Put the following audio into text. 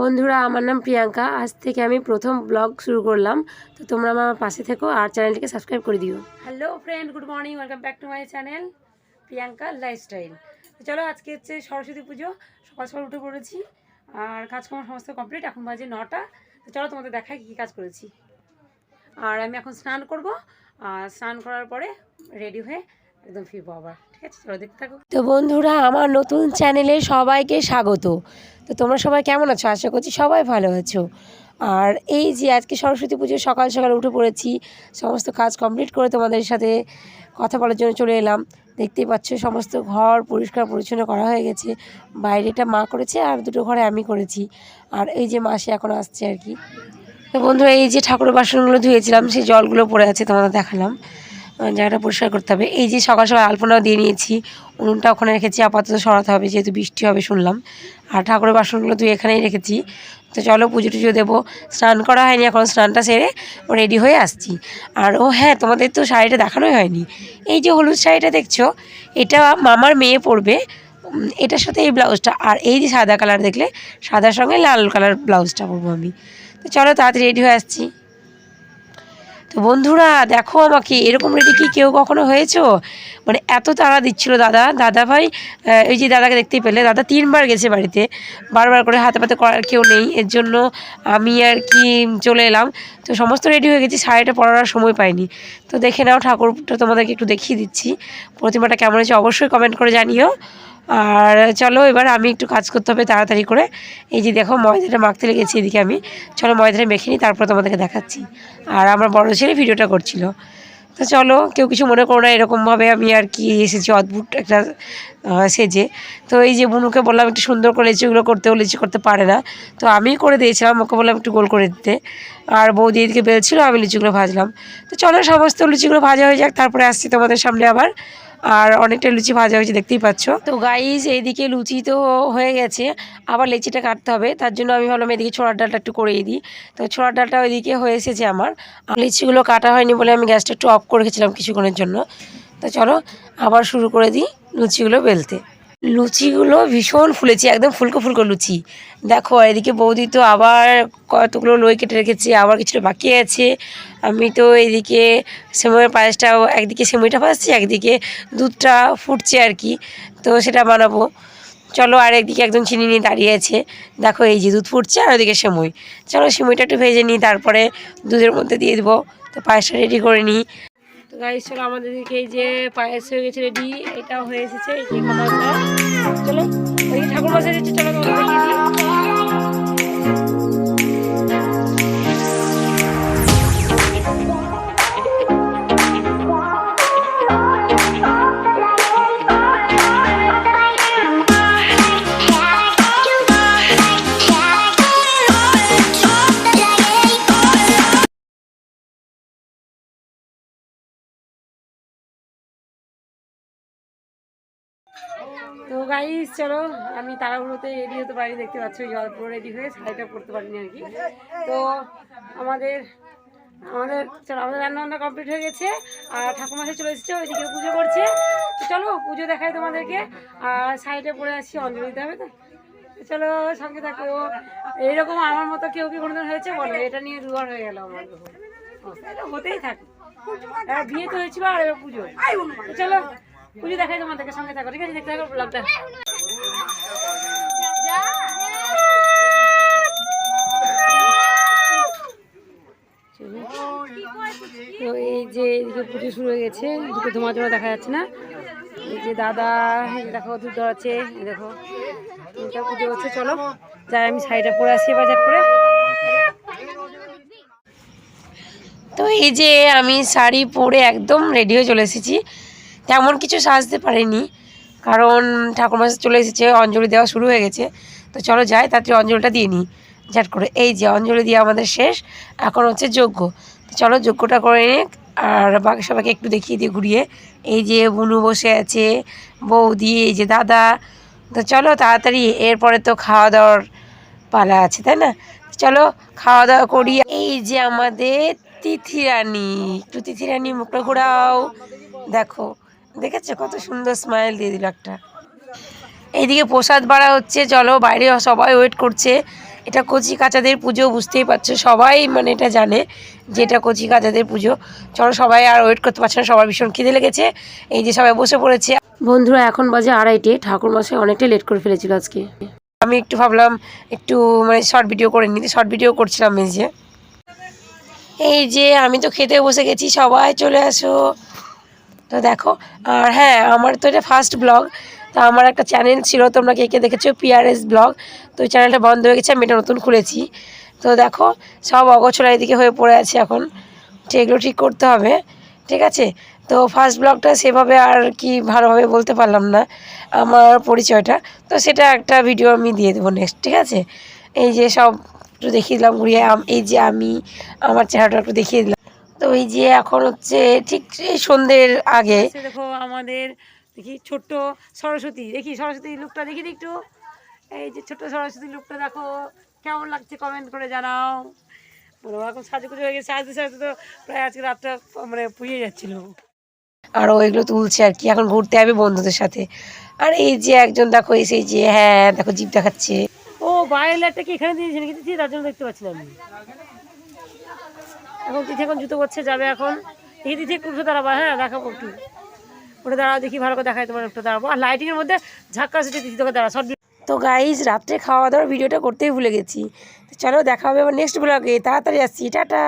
বন্ধুরা, আমার নাম প্রিয়াঙ্কা। আজ থেকে আমি প্রথম ব্লগ শুরু করলাম। তো তোমরা আমার পাশে থেকো আর চ্যানেলটিকে সাবস্ক্রাইব করে দিও। Hello friend good morning welcome back to my channel Priyanka lifestyle চলো আজকে হচ্ছে সরস্বতী পুজো, সকাল সকাল উঠে পড়েছি আর কাজকর্ম সমস্ত কমপ্লিট এখন বাজে নটা। তো চলো তোমাদের দেখাই কী কী কাজ করেছি। আর আমি এখন স্নান করব, আর স্নান করার পরে রেডি হয়ে একদম ঠিক আছে, চলো দেখতে থাকো। তো বন্ধুরা, আমার নতুন চ্যানেলে সবাইকে স্বাগত। তো তোমরা সবাই কেমন আছো? আশা করছি সবাই ভালো আছো। আর এই যে আজকে সরস্বতী পুজো সকাল সকাল উঠে পড়েছি, সমস্ত কাজ কমপ্লিট করে তোমাদের সাথে কথা বলার জন্য চলে এলাম। দেখতেই পাচ্ছ, সমস্ত ঘর পরিষ্কার পরিচ্ছন্ন করা হয়ে গেছে। বাইরেটা মা করেছে আর দুটো ঘরে আমি করেছি। আর এই যে মাসে এখন আসছে আর কি। তো বন্ধুরা, এই যে ঠাকুরের বাসনগুলো ধুয়েছিলাম, সেই জলগুলো পড়ে আছে তোমাদের দেখালাম। জায়গাটা পরিষ্কার করতে হবে। এই যে সকাল সকাল আলপনাও দিয়ে নিয়েছি, উনুনটা ওখানে রেখেছি, আপাতত সরাতে হবে, যেহেতু বৃষ্টি হবে শুনলাম। আর ঠাকুরের বাসনগুলো তুই এখানেই রেখেছি। তো চলো পুজো টুজো দেবো। স্নান করা হয়নি, এখন স্নানটা সেরে রেডি হয়ে আসছি। আর ও হ্যাঁ তোমাদের তো শাড়িটা দেখানোই হয়নি। এই যে হলুদ শাড়িটা দেখছ, এটা মামার মেয়ে পরবে। এটার সাথে এই ব্লাউজটা। আর এই যে সাদা কালার দেখলে, সাদার সঙ্গে লাল কালার ব্লাউজটা পরবো আমি। তো চলো তাড়াতাড়ি রেডি হয়ে আসছি। তো বন্ধুরা, দেখো আমাকে, এরকম রেডি কি কেউ কখনো হয়েছো? মানে এত তাড়া দিচ্ছিল দাদা দাদা ভাই ওই যে দাদাকে দেখতেই পেলে, দাদা তিনবার গেছে বাড়িতে, বারবার করে হাতে পাতে করার কেউ নেই, এর জন্য আমি আর কি চলে এলাম, তো সমস্ত রেডি হয়ে গেছি শাড়িটা পরার সময় পাইনি, তো দেখে নাও ঠাকুরটা তোমাদেরকে একটু দেখিয়ে দিচ্ছি, প্রতিমাটা কেমন হয়েছে, অবশ্যই কমেন্ট করে জানিও আর চলো, এবার আমি একটু কাজ করতে হবে তাড়াতাড়ি করে। এই যে দেখো, ময়দাটা মাখতে লেগেছি এদিকে আমি। চলো, ময়দাটা মেখে নিই, তারপর তোমাদেরকে দেখাচ্ছি। আর আমার বড় ছেলে ভিডিওটা করছিল। তো চলো, কেউ কিছু মনে করো না, এরকমভাবে আমি আর কি এসেছি, অদ্ভুত একটা সেজে। তো এই যে বুনুকে বললাম, একটু সুন্দর করে লিচিগুলো করতে ও লিচি করতে পারে না। তো আমি করে দিয়েছিলাম, ওকে বললাম একটু গোল করে দিতে। আর বৌদি এদিকে বেলছিল, আমি লিচিগুলো ভাজলাম। তো চলো, সমস্ত লুচিগুলো ভাজা হয়ে যাক, তারপরে আসছি তোমাদের সামনে আবার। আর অনেকটা লুচি ভাজা হয়েছে, দেখতেই পাচ্ছ। তো গাইজ এইদিকে লুচি তো হয়ে গেছে। আবার লেচিটা কাটতে হবে, তার জন্য আমি ভাবলাম এদিকে ছোলার ডালটা একটু করিয়ে দিই। তো ছোলার ডালটা ওইদিকে হয়ে এসেছে আমার। লিচিগুলো কাটা হয়নি বলে আমি গ্যাসটা একটু অফ করে রেখেছিলাম কিছুক্ষণের জন্য। তো চলো, আবার শুরু করে দিই লুচিগুলো বেলতে। লুচিগুলো ভীষণ ফুলেছে, একদম ফুলকো ফুলকো লুচি। দেখো, এদিকে বৌদি তো আবার কতগুলো লই কেটে রেখেছে, আবার কিছুটা বাকি আছে। আমি তো এদিকে সেময়ের পায়েসটা একদিকে সেমইটা ভাজছি, একদিকে দুধটা ফুটছে আর কি, তো সেটা বানাবো। চলো আর একদিকে একদম চিনি নিয়ে দাঁড়িয়ে আছে। দেখো এই যে দুধ ফুটছে আর ওদিকে সেমই চলো সেমইটা একটু ভেজে নিই, তারপরে দুধের মধ্যে দিয়ে দেবো। তো পায়েসটা রেডি করে নিই। তো গাইস চলো আমাদের দিকে এই যে পায়েস হয়ে গেছে রেডি এটাও হয়ে এসেছে চলো ওই ঠাকুর বসে চলো গাইস চলো, আমি তাড়াহুড়োতে রেডি হতে পারি, দেখতে পাচ্ছি ওই অল্প রেডি হয়ে শাড়িটা পরতে পারিনি আর কি। তো আমাদের আমাদের, চলো, আমাদের রান্না বান্না কমপ্লিট হয়ে গেছে, আর ঠাকুমাসে চলে এসেছে, ওইদিকে পুজো করছে। চলো, পুজো দেখাই তোমাদেরকে, আর শাড়িটা পরে আসছি, অঞ্জলি দিতে হবে তো। চলো, সঙ্গে থাকো। এইরকম আমার মতো কেউ কি কোনোদিন হয়েছে? বলো, এটা নিয়ে দুবার হয়ে গেল আমার হতেই থাকে। এবার বিয়ে তো হয়েছিল আর এবার পুজো। চলো পুজো দেখাই তোমাদেরকে, সঙ্গে থাকো, ঠিক আছে? দেখতে থাকো ব্লগটা। তো এই যে এদিকে পুজো শুরু হয়ে গেছে, এদিকে ধোঁয়া ধোঁয়া দেখা যাচ্ছে না। এই যে দাদা দেখো, দুধ আছে দেখো। এটা পুজো হচ্ছে, চলো, যাই আমি শাড়িটা পরে আসি বাজার করে। তো এই যে আমি শাড়ি পরে একদম রেডি হয়ে চলে এসেছি। তেমন কিছু সাজতে পারিনি। কারণ ঠাকুরমা চলে এসেছে, অঞ্জলি দেওয়া শুরু হয়ে গেছে। তো চলো যাই, তাড়াতাড়ি অঞ্জলিটা দিয়ে নিই। ঝাট করে। এই যে, অঞ্জলি দিয়ে আমাদের শেষ। এখন হচ্ছে যজ্ঞ। তো চলো যজ্ঞটা করে নিই আর বাকি সবাইকে একটু দেখিয়ে দিয়ে ঘুরিয়ে। এই যে বুনু বসে আছে, বৌদি, এই যে দাদা। তো চলো তাড়াতাড়ি, এরপরে তো খাওয়া দাওয়ার পালা আছে, তাই না? চলো খাওয়া দাওয়া করি। এই যে আমাদের তিথি রানী একটু তিথি রানী মুখটা ঘোরাও। দেখো দেখেছ কত সুন্দর স্মাইল দিয়ে দিল একটা। এইদিকে প্রসাদ বাড়া হচ্ছে চলো বাইরে সবাই ওয়েট করছে। এটা কচি কাচাদের পুজো বুঝতেই পারছ সবাই মানে এটা জানে যে এটা কচি কাচাদের পুজো। চলো সবাই আর ওয়েট করতে পারছে না সবার ভীষণ খিদে লেগেছে। এই যে সবাই বসে পড়েছে। বন্ধুরা এখন বাজে আড়াইটে ঠাকুর মশাই অনেকটাই লেট করে ফেলেছিল আজকে। আমি একটু ভাবলাম একটু মানে শর্ট ভিডিও করে নিতে শর্ট ভিডিও করছিলাম এই যে। এই যে আমি তো খেতে বসে গেছি সবাই চলে আসো। তো দেখো, আর হ্যাঁ আমার তো এটা ফার্স্ট ব্লগ তো আমার একটা চ্যানেল ছিল, তোমরা কে কে দেখেছ? পিআরএস ব্লগ তো ওই চ্যানেলটা বন্ধ হয়ে গেছে, আমি এটা নতুন খুলেছি। তো দেখো, সব অগোছলা এদিকে হয়ে পড়ে আছে এখন এগুলো ঠিক করতে হবে, ঠিক আছে? তো ফার্স্ট ব্লগটা সেভাবে আর কি ভালোভাবে বলতে পারলাম না, আমার পরিচয়টা, তো সেটা একটা ভিডিও আমি দিয়ে দেবো নেক্সট ঠিক আছে? এই যে সব একটু দেখিয়ে দিলাম, ঘুরিয়ে এই যে আমি, আমার চেহারাটা একটু দেখিয়ে দিলাম। তো এই যে এখন হচ্ছে ঠিক সন্ধ্যের আগে দেখো আমাদের দেখি ছোট্ট সরস্বতী দেখি সরস্বতী লুকটা দেখি একটু। এই যে ছোট্ট সরস্বতী লুকটা দেখো কেমন লাগছে কমেন্ট করে জানাও। বলো এখন সাজুগুজু হয়ে গেছে সাজতে সাজতে তো প্রায় আজকে রাতটা মানে পুড়িয়ে যাচ্ছিল। আর ও এগুলো তুলছে আর কি এখন ঘুরতে যাবে বন্ধুদের সাথে। আর এই যে একজন দেখো এসে যে হ্যাঁ দেখো জিপ দেখাচ্ছে। ও লাইটটা কি এখানে দিয়েছে নাকি? তার জন্য দেখতে পাচ্ছি না আমি। এখন তিথি এখন জুতো করছে যাবে এখন। এই তিথি একটু উঠে দাঁড়াবা হ্যাঁ দেখাবো একটু। উঠে দাঁড়াও, দেখি ভালো করে দেখায় তোমার, একটু দাঁড়াবো। আর লাইটিংয়ের মধ্যে ঝাক্কা সেটে তিথি তোকে দাঁড়া তো গাইজ রাত্রে খাওয়া দাওয়ার ভিডিওটা করতেই ভুলে গেছি। চলো, দেখা হবে আবার নেক্সট ব্লগে তাড়াতাড়ি আসছি, টাটা।